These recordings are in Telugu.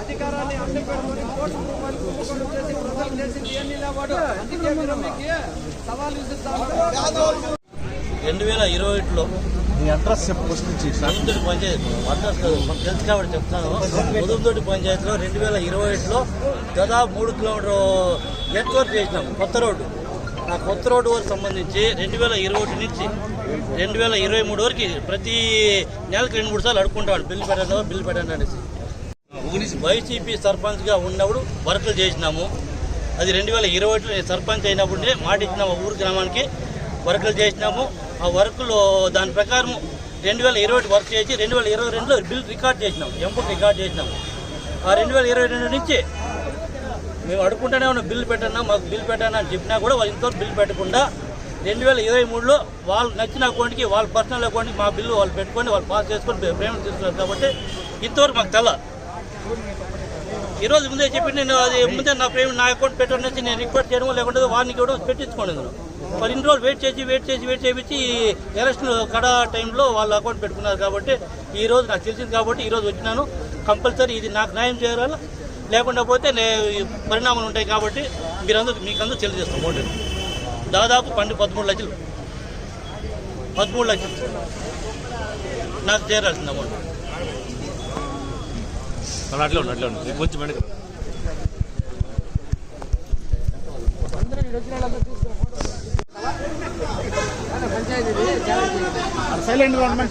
అధికారాన్ని అడ్డు పెట్టుకొని కోర్టు రూపాయలు కుంభకోణం చేసి ప్రజలు చేసింది ఏమీ లేవాడు అందుకే మీరు మీకు సవాల్ విసురుతాను రెండు వేల ఇరవై ఒకటిలో మీ అడ్రస్ చెప్పు ఫస్ట్ నుంచి. సార్ ముదుగుతోటి పంచాయతీ అడ్రస్ తెలుసు కాబట్టి చెప్తాను. ముదుగుతోటి పంచాయతీలో రెండు వేల ఇరవై ఒకటిలో దాదాపు మూడు కిలోమీటర్ నెట్వర్క్ చేసినాం కొత్త రోడ్డు. ఆ కొత్త రోడ్డు వరకు సంబంధించి రెండు వేల ఇరవై ఒకటి నుంచి రెండు వేల ఇరవై మూడు వరకు ప్రతి నెలకు రెండు మూడు సార్లు అడుక్కుంటాడు. బిల్లు పెట్టండి బిల్లు పెట్టండి అనేసి. వైసీపీ సర్పంచ్గా ఉన్నప్పుడు వర్కులు చేసినాము. అది రెండు వేల ఇరవై ఒకటిలో సర్పంచ్ అయినప్పుడే మాట ఇచ్చినాము ఊరు గ్రామానికి వర్కులు చేసినాము. ఆ వర్కులో దాని ప్రకారం రెండు వేల ఇరవై వర్క్ చేసి రెండు వేల ఇరవై రెండులో బిల్ రికార్డ్ చేసినాం ఎంపుక్ రికార్డ్ చేసినాము. ఆ రెండు వేల ఇరవై రెండు నుంచి మేము అడుకుంటూనే ఉన్నాం. బిల్లు పెట్టన్నా మాకు బిల్ పెట్టన్నా అని చెప్పినా కూడా వాళ్ళు ఇంతవరకు బిల్ పెట్టకుండా రెండు వేల ఇరవై మూడులో వాళ్ళు నచ్చిన అకౌంట్కి వాళ్ళ పర్సనల్ అకౌంట్కి మా బిల్లు వాళ్ళు పెట్టుకొని వాళ్ళు పాస్ చేసుకొని పేమెంట్ తీసుకున్నారు కాబట్టి ఇంతవరకు మాకు తెల్ల. ఈరోజు ముందే చెప్పి నేను అది ముందే నా పేమెంట్ నా అకౌంట్ పెట్టడం నుంచి నేను రిక్వెస్ట్ చేయడం లేకుంటే వాడిని కూడా పెట్టించుకోండి నేను మరి ఇన్ని రోజులు వెయిట్ చేసి వెయిట్ చేసి వెయిట్ చేయించి ఎలక్షన్ కడ టైంలో వాళ్ళ అకౌంట్ పెట్టుకున్నారు కాబట్టి ఈ రోజు నాకు తెలిసింది కాబట్టి ఈరోజు వచ్చినాను. కంపల్సరీ ఇది నాకు న్యాయం చేయాలి? లేకుండా పోతే నే- పరిణామాలు ఉంటాయి కాబట్టి మీరందరూ మీకందరూ తెలియజేస్తాం ఓటు. దాదాపు పన్నెండు పదమూడు లక్షలు. పదమూడు లక్షలు. నాకు చేరాల్సింది అమౌంట్. అట్లా ఉండు అట్లా ఉండు. కొంచెం వెనక సైలెంట్గా ఉండమని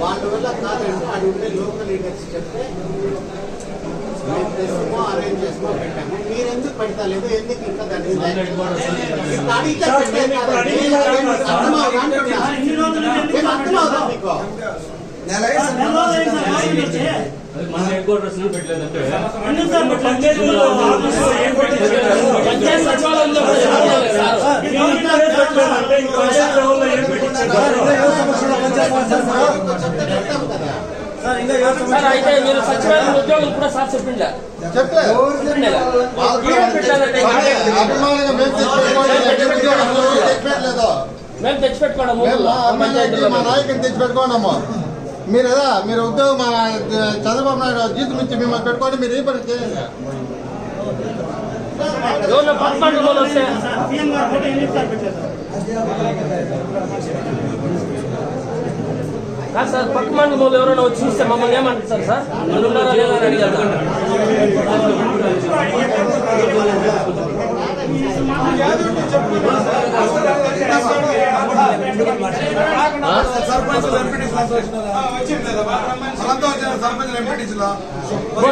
వాళ్ళ వల్ల కాదంటే అది ఉండే లోకల్ లీడర్స్ చెప్తే మేము తెస్తామో అరేంజ్ చేస్తామో పెట్టాము. మీరు ఎందుకు పెడతలేదు? ఎందుకు ఇంకా దాన్ని అడిగితే మీకు? పెట్టలేదంటే చెప్తే పెట్టాం కదా సార్ అయితే మీరు సచివాలయం ఉద్యోగులు కూడా సార్ చెప్పిండా చెప్పిండా? ఈవెంట్ పెట్టాలంటే అభిమానంగా మేము తెచ్చిపెట్టుకోలేదు మేము తెచ్చిపెట్టుకోవడం మేము మా ఎమ్మెల్యేకి మా నాయకుని తెచ్చి పెట్టుకోండమ్మా మీరు కదా మీరు ఉద్యోగం మా చంద్రబాబు నాయుడు జీతం ఇచ్చి మిమ్మల్ని పెట్టుకోండి మీరు ఈ పని చేయండి ఎవరిలో పదకొండు రోజులు వస్తే కాదు సార్ పక్క మంది వాళ్ళు ఎవరైనా వచ్చి చూస్తే మమ్మల్ని ఏమంటారు సార్ వాళ్ళు ఉన్నారా లేదా అని అడిగారు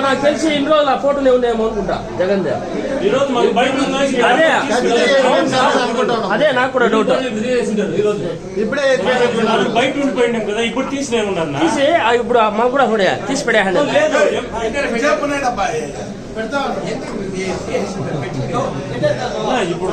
నాకు తెలిసి ఇన్ని రోజులు ఆ ఫోటోనే ఉన్నాయేమో అనుకుంటా జగన్ దేవ్ అదే నాకు కూడా డౌట్ ఇప్పుడే బయట ఉండిపోయినాం కదా ఇప్పుడు తీసినేమన్నా తీసి ఆ ఇప్పుడు మాకు కూడా చూడే తీసి పడేయండి ఇప్పుడు